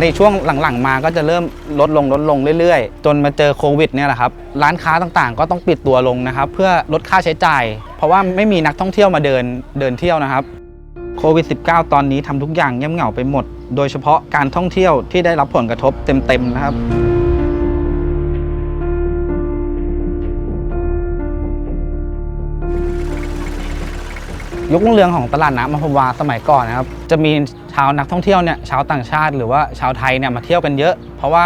ในช่วงหลังๆ มาก็จะเริ่มลดลงลดลงเรื่อยๆ จนมาเจอโควิดเนี่ยแหละครับ ร้านค้าต่างๆ ก็ต้องปิดตัวลงนะครับ เพื่อลดค่าใช้จ่าย เพราะว่าไม่มีนักท่องเที่ยวมาเดินเดินเที่ยวนะครับโควิด -19 ตอนนี้ทำทุกอย่างเงียบเหงาไปหมด โดยเฉพาะการท่องเที่ยวที่ได้รับผลกระทบเต็มๆนะครับ ยุครุ่งเรืองของตลาดน้ำอัมพวาสมัยก่อนนะครับจะมีชาวนักท่องเที่ยวเนี่ยชาวต่างชาติหรือว่าชาวไทยเนี่ยมาเที่ยวกันเยอะ เพราะว่า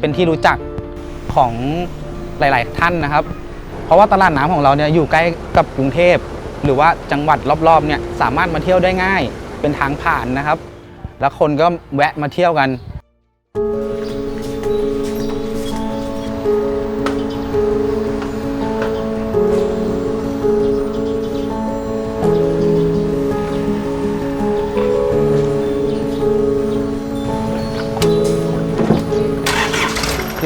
เป็นที่รู้จักของหลาย ๆ ท่านนะครับ เพราะว่าตลาดน้ำของเราเนี่ยอยู่ใกล้กับกรุงเทพ หรือว่าจังหวัดรอบ ๆ เนี่ยสามารถมาเที่ยวได้ง่ายเป็นทางผ่านนะครับ แล้วคนก็แวะมาเที่ยวกัน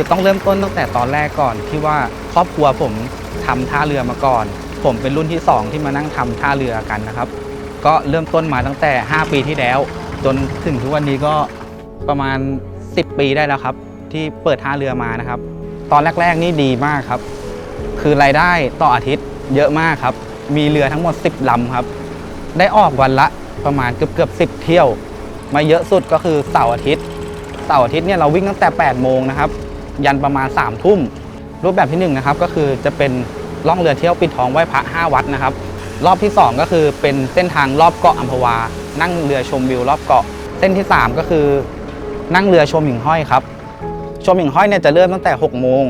คือต้องเริ่มต้นตั้งแต่ตอนแรกก่อนที่ว่าครอบครัวผมทำท่าเรือมาก่อน ผมเป็นรุ่นที่ 2 ที่มานั่งทำท่าเรือกันนะครับ ก็เริ่มต้นมาตั้งแต่ 5 ปีที่แล้ว จนถึงทุกวันนี้ก็ประมาณ 10 ปีได้แล้วครับ ที่เปิดท่าเรือมานะครับ ตอนแรกๆนี่ดีมากครับ คือรายได้ต่ออาทิตย์เยอะมากครับ มีเรือทั้งหมด 10ลำครับ ได้ออกวันละประมาณเกือบเกือบสิเที่ยว มาเยอะสุดก็คือเสาร์อาทิตย์เสาร์อาทิตย์เนี่ยเราวิ่งตั้งแต่ 8 โมงนะครับ ยันประมาณ3ทุ่ม รูปแบบที่1นนะครับก็คือจะเป็นล่องเรือเที่ยวปิดทองไหว้พระ5วัดนะครับ รอบที่ 2 ก็คือเป็นเส้นทางรอบเกาะอัมพวา นั่งเรือชมวิวรอบเกาะ เส้นที่ 3 ก็คือ นั่งเรือชมหิ่งห้อยครับ ชมหิ่งห้อยเนี่ยจะเริ่มตั้งแต่6โมง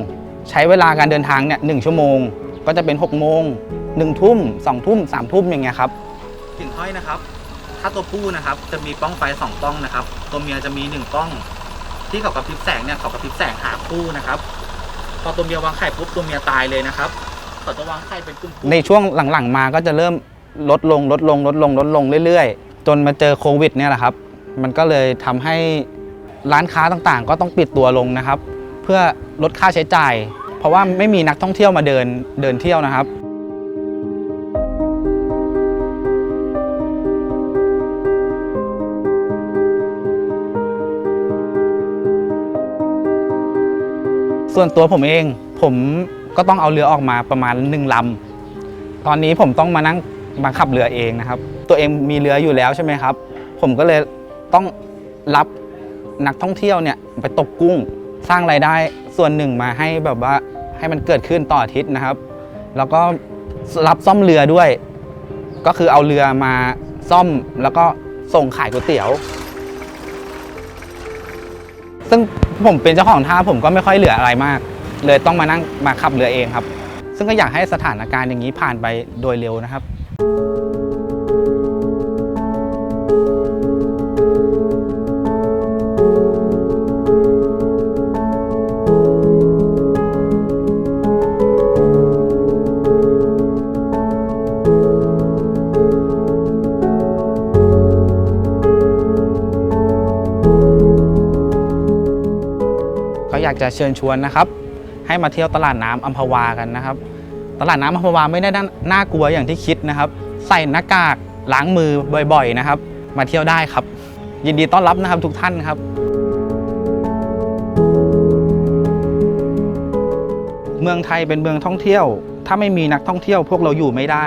ใช้เวลาการเดินทางเนี่ยหชั่วโมง ก็จะเป็น6โมง1ทุ่ม2ทุ่ม3ทุ่มอย่างเงี้ยครับหิ่งห้อยนะครับ ถ้าตัวผู้นะครับจะมีป้องไฟสองป้องนะครับ ตัวเมียจะมีหนึ่งป้อง ที่เขากระพริบแสงเนี่ยเขากระพริบแสงหาคู่นะครับ พอตัวเมียวางไข่ปุ๊บตัวเมียตายเลยนะครับเขาจะวางไข่เป็นกลุ่มในช่วงหลังๆมาก็จะเริ่มลดลงลดลงลดลงลดลงเรื่อยๆ จนมาเจอโควิดเนี่ยแหละครับ มันก็เลยทำให้ร้านค้าต่างๆ ก็ต้องปิดตัวลงนะครับ เพื่อลดค่าใช้จ่าย เพราะว่าไม่มีนักท่องเที่ยวมาเดินเดินเที่ยวนะครับ ส่วนตัวผมเอง ผมก็ต้องเอาเรือออกมาประมาณหนึ่งลำตอนนี้ผมต้องมานั่งบังคับเรือเองนะครับ ตัวเองมีเรืออยู่แล้วใช่ไหมครับ ผมก็เลยต้องรับนักท่องเที่ยวเนี่ยไปตกกุ้งสร้างรายได้ส่วนหนึ่งมาให้แบบว่าให้มันเกิดขึ้นต่ออาทิตย์นะครับ แล้วก็รับซ่อมเรือด้วย ก็คือเอาเรือมาซ่อมแล้วก็ส่งขายก๋วยเตี๋ยว ซึ่งผมเป็นเจ้าของท่าผมก็ไม่ค่อยเหลืออะไรมาก เลยต้องมานั่งมาขับเรือเองครับ ซึ่งก็อยากให้สถานการณ์อย่างนี้ผ่านไปโดยเร็วนะครับ อยากจะเชิญชวนนะครับ ให้มาเที่ยวตลาดน้ำอัมพวากันนะครับ ตลาดน้ำอัมพวาไม่ได้น่ากลัวอย่างที่คิดนะครับ ใส่หน้ากากล้างมือบ่อยๆนะครับ มาเที่ยวได้ครับ ยินดีต้อนรับนะครับทุกท่านครับ เมืองไทยเป็นเมืองท่องเที่ยว ถ้าไม่มีนักท่องเที่ยวพวกเราอยู่ไม่ได้